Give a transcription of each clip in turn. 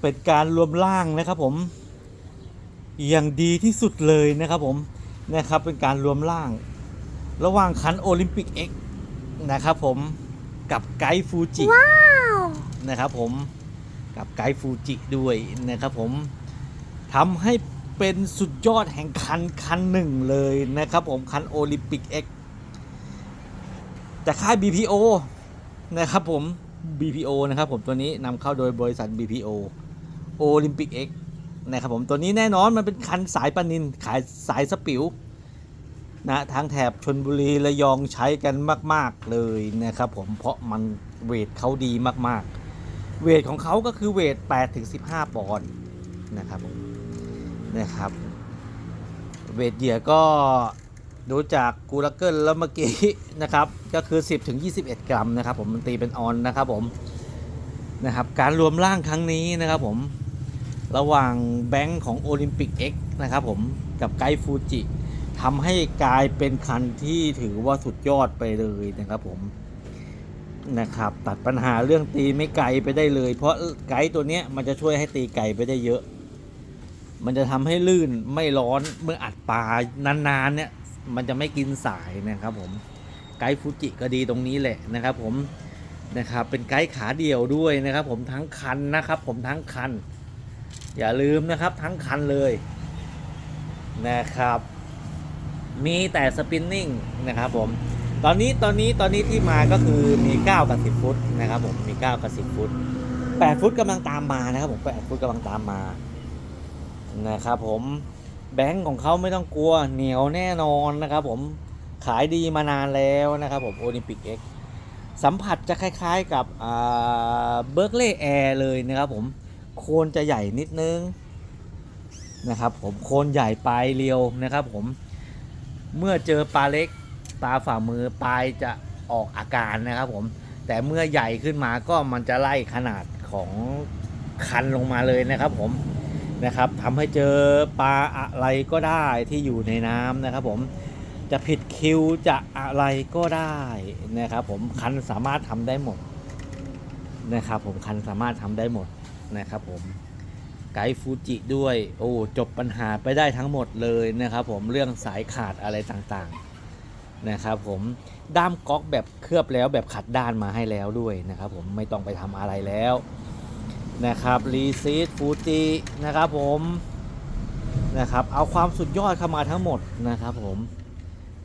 เป็นการรวมร่างนะครับผมอย่างดีที่สุดเลยนะครับผมนะครับเป็นการรวมร่าง ระหว่างคันโอลิมปิกเอ็กนะครับผมกับไกด์ฟูจิว้าวนะครับผมกับไกด์ฟูจิด้วยนะครับผมทำให้เป็นสุดยอดแห่งคันคันหนึ่งเลยนะครับผมคันโอลิมปิกเอ็กจากค่าย BPO นะครับผม BPO นะครับผมตัวนี้นำเข้าโดยบริษัท BPO โอลิมปิกเอ็กนะครับผมตัวนี้แน่นอนมันเป็นคันสายปานินขายสายสปิวนะทางแถบชนบุรีระยองใช้กันมาก ๆ เลยนะครับผมเพราะมันเวทเขาดีมากๆ เวทของเขาก็คือเวท8ถึง15 ปอนด์นะครับผมนะครับ เวทเหยื่อก็ดูจากกูรักเกิลแล้วเมื่อกี้นะครับก็คือ 10ถึง21 กรัมนะครับผมมันตีเป็นออนนะครับผมนะครับการรวมร่างครั้งนี้นะครับผม ระหว่างแบงค์ของโอลิมปิก X นะครับผมกับไกด์ฟูจิทำให้กลายเป็นคันที่ถือว่าสุดยอดไปเลยนะครับผมนะครับตัดปัญหาเรื่องตีไม่ไกลไปได้เลย เพราะไกด์ตัวเนี้ยมันจะช่วยให้ตีไกลไปได้เยอะ มันจะทำให้ลื่นไม่ร้อนเมื่ออัดปลานานๆเนี่ยมันจะไม่กินสายนะครับผมไกด์ฟูจิก็ดีตรงนี้แหละนะครับผมนะครับเป็นไกด์ขาเดี่ยวด้วยนะครับผมทั้งคันนะครับผมทั้งคัน อย่าลืมนะครับทั้งคันเลยนะครับ มีแต่สปินนิ่งนะครับผมตอนนี้ตอนนี้ตอนนี้ที่มาก็คือมี 9 กับ 10 ฟุตนะครับผมมี 9 กับ 10 ฟุต 8 ฟุตกำลังตามมานะครับผม8ฟุตกำลังตามมานะครับผมแบงก์ของเขาไม่ต้องกลัวเหนียวแน่นอนนะครับผมขายดีมานานแล้วนะครับผมโอลิมปิกเอ็กสัมผัสจะคล้ายๆกับเบิร์กเล่แอร์เลยนะครับผม โคนจะใหญ่นิดนึงนะครับผมโคนใหญ่ปลายเรียวนะครับผมเมื่อเจอปลาเล็กปลาฝ่ามือปลายจะออกอาการนะครับผมแต่เมื่อใหญ่ขึ้นมาก็มันจะไล่ขนาดของคันลงมาเลยนะครับผมนะครับทำให้เจอปลาอะไรก็ได้ที่อยู่ในน้ำนะครับผมจะผิดคิวจะอะไรก็ได้นะครับผมคันสามารถทำได้หมดนะครับผมคันสามารถทำได้หมด นะครับผมไกด์ฟูจิด้วย โอ้จบปัญหาไปได้ทั้งหมดเลยนะครับผมเรื่องสายขาดอะไรต่างๆนะครับผมด้ามก๊อกแบบเคลือบแล้วแบบขัดด้านมาให้แล้วด้วยนะครับผมไม่ต้องไปทำอะไรแล้วนะครับรีซีดฟูจินะครับผมนะครับเอาความสุดยอดเข้ามาทั้งหมดนะครับผม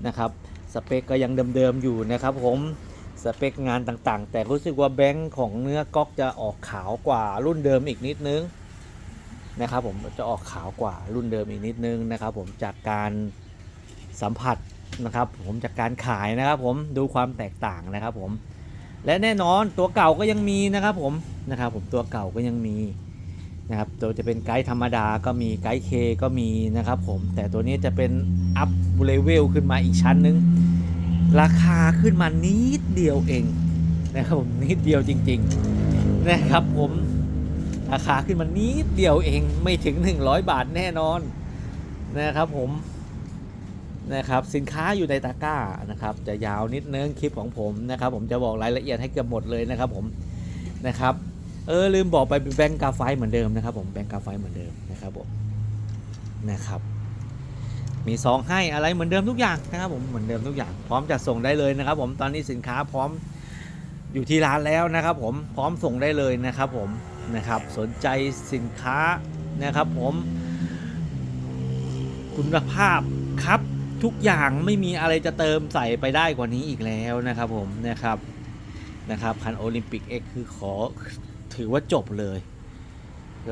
นะครับสเปคก็ยังเดิมๆอยู่นะครับผม สเปคงานต่างๆ แต่รู้สึกว่าแบงค์ของเนื้อก๊อกจะออกขาวกว่ารุ่นเดิมอีกนิดนึงนะครับผมจะออกขาวกว่ารุ่นเดิมอีกนิดนึงนะครับผมจากการสัมผัสนะครับผมจากการขายนะครับผมดูความแตกต่างนะครับผมและแน่นอนตัวเก่าก็ยังมีนะครับผมนะครับผมตัวเก่าก็ยังมีนะครับตัวจะเป็นไกด์ธรรมดาก็มีไกด์เคก็มีนะครับผมแต่ตัวนี้จะเป็นอัพเลเวลขึ้นมาอีกชั้นนึง ราคาขึ้นมานิดเดียวเองนะครับผมนิดเดียวจริง ๆ นะครับผมราคาขึ้นมานิดเดียวเองไม่ถึง 100 บาทแน่นอนนะครับผมนะครับสินค้าอยู่ในตะกร้านะครับ จะยาวนิดนึงคลิปของผมนะครับ ผมจะบอกรายละเอียดให้เกือบหมดเลยนะครับผมนะครับเออลืมบอกไปแบงก์กาไฟเหมือนเดิมนะครับ ผมแบงก์กาไฟเหมือนเดิมนะครับผมนะครับ มีซองให้อะไรเหมือนเดิมทุกอย่างนะครับผมเหมือนเดิมทุกอย่างพร้อมจะส่งได้เลยนะครับ ผมตอนนี้สินค้าพร้อมอยู่ที่ร้านแล้วนะครับ ผมพร้อมส่งได้เลยนะครับ ผมนะครับ สนใจสินค้านะครับ ผมคุณภาพครับทุกอย่างไม่มีอะไรจะเติมใส่ไปได้กว่านี้อีกแล้วนะครับ ผมนะครับนะครับคันโอลิมปิก X คือขอถือว่าจบเลย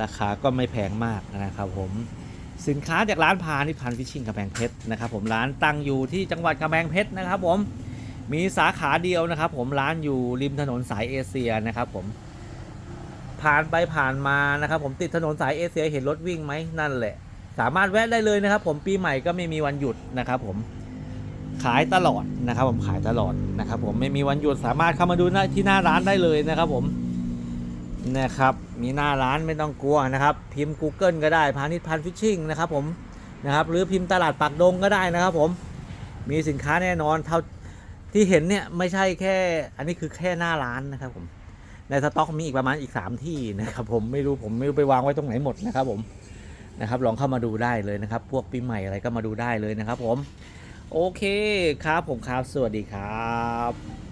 ราคาก็ไม่แพงมากนะครับผม สินค้าจากร้านพานิพันธ์ฟิชชิ่งกำแพงเพชรนะครับผมร้านตั้งอยู่ที่จังหวัดกำแพงเพชรนะครับผมมีสาขาเดียวนะครับ ผมร้านอยู่ริมถนนสายเอเชียนะครับผมผ่านไปผ่านมานะครับผมติดถนนสายเอเชียเห็นรถวิ่งไหมนั่นแหละ สามารถแวะได้เลยนะครับ ผมปีใหม่ก็ไม่มีวันหยุดนะครับผมขายตลอดนะครับ ผมขายตลอดนะครับ ผมไม่มีวันหยุดสามารถเข้ามาดูที่หน้าร้านได้เลยนะครับ ผม นะครับ มีหน้าร้านไม่ต้องกลัวนะครับ พิมพ์ Google ก็ได้พาณิชย์พันฟิชชิ่งนะครับผมนะครับ หรือพิมพ์ตลาดปักดงก็ได้นะครับผม มีสินค้าแน่นอนเท่าที่เห็นเนี่ยไม่ใช่แค่ อันนี้คือแค่หน้าร้านนะครับผมในสต็อกมีอีกประมาณอีก 3 ที่นะครับผมไม่รู้ผมไม่รู้ไปวางไว้ตรงไหนหมดนะครับผมนะครับลองเข้ามาดูได้เลยนะครับ พวกปีใหม่อะไรก็มาดูได้เลยนะครับผม โอเคครับผมครับสวัสดีครับ